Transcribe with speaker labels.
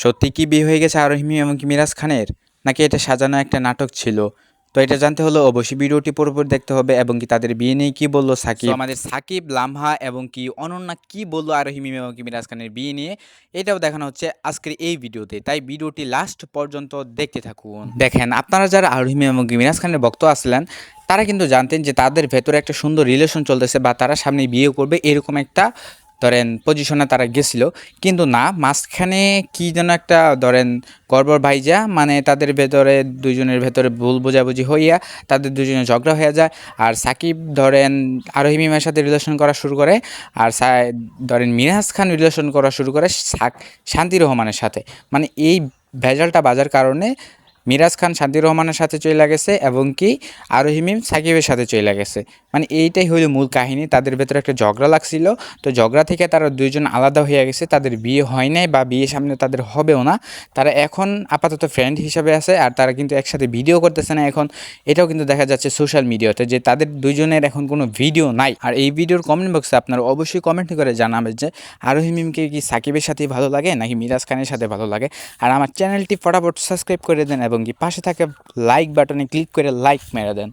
Speaker 1: সত্যি কি বিয়ে হয়ে গেছে আরোহিমি এবং কি মিরাজ খানের? নাকি এটা সাজানো একটা নাটক ছিল? তো এটা জানতে হলে অবশ্যই ভিডিওটি পুরোপুরি দেখতে হবে এবং কি তাদের বিয়ে নিয়ে কি বলল সাকিব? আমাদের সাকিব লামহা এবং কি অনন্যা কি বলল আরোহিমি এবং কি মিরাজ খানের বিয়ে নিয়ে? এটাও দেখানো হচ্ছে আজকের এই ভিডিওতে। তাই ভিডিওটি লাস্ট পর্যন্ত দেখতে থাকুন। দেখেন আপনারা যারা আরোহিমি এবং কি মিরাজ খানের ভক্ত আসলেন তারা কিন্তু জানতেন যে তাদের ভেতরে একটা সুন্দর রিলেশন চলতেছে বা তারা সামনে বিয়ে করবে এরকম একটা ধরেন পজিশনে তারা গেছিল। কিন্তু না, মাঝখানে কি যেন একটা ধরেন গর্বর ভাইজা মানে তাদের ভেতরে দুজনের ভেতরে ভুল বোঝাবুঝি হইয়া তাদের দুজনে ঝগড়া হয়ে যায়। আর সাকিব ধরেন আরোহী মিমার সাথে রিলেশন করা শুরু করে, আর ধরেন মিরাজ খান রিলেশন করা শুরু করে শান্তি রহমানের সাথে। মানে এই ভেজালটা বাজার কারণে মিরাজ খান শান্তি রহমানের সাথে চলে গেছে এবং কি আরোহিমিম সাকিবের সাথে চলে গেছে। মানে এইটাই হলো মূল কাহিনী, তাদের ভেতরে একটা ঝগড়া লাগছিল। তো ঝগড়া থেকে তারা দুইজন আলাদা হয়ে গেছে, তাদের বিয়ে হয় নাই বা বিয়ে সামনে তাদের হবেও না। তারা এখন আপাতত ফ্রেন্ড হিসাবে আছে আর তারা কিন্তু একসাথে ভিডিও করতেছে না এখন। এটাও কিন্তু দেখা যাচ্ছে সোশ্যাল মিডিয়াতে যে তাদের দুইজনের এখন কোনো ভিডিও নাই। আর এই ভিডিওর কমেন্ট বক্সে আপনারা অবশ্যই কমেন্ট করে জানাবেন যে আরোহী মিমকে কি সাকিবের সাথেই ভালো লাগে নাকি মিরাজ খানের সাথে ভালো লাগে। আর আমার চ্যানেলটি ফটাফট সাবস্ক্রাইব করে দেন এবং কি পাশে থাকা লাইক বাটনে ক্লিক করে লাইক মেরে দেন।